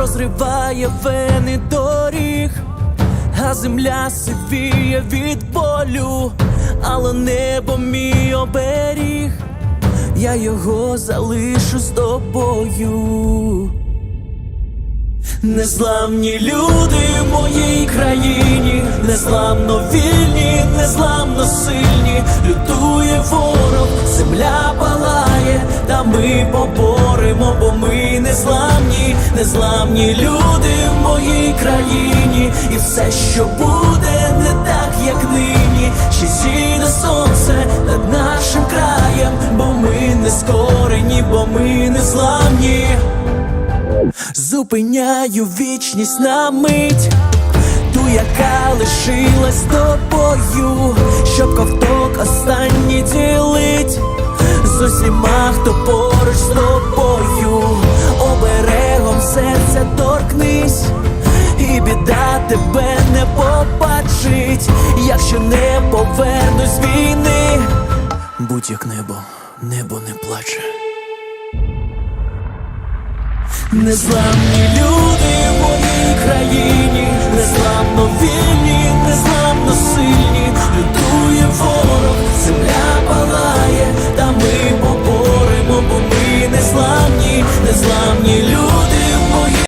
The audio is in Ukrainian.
розриває вени доріг, а земля сивіє від болю, але небо мій оберіг, я його залишу з тобою. Незламні люди в моїй країні, незламно вільні, незламно сильні, лютує ворог, земля палає, та ми поборемо, бо ми незламні, люди в моїй країні, і все, що буде, не так, як нині, ще зійде сонце над нашим краєм, бо ми не скорені, бо ми незламні. Зупиняю вічність на мить, ту, яка лишилась тобою, щоб ковток останній ділить з усіма, хто поруч з тобою, тебе не побачить, якщо не повернусь війни, будь як небо, небо не плаче. Незламні люди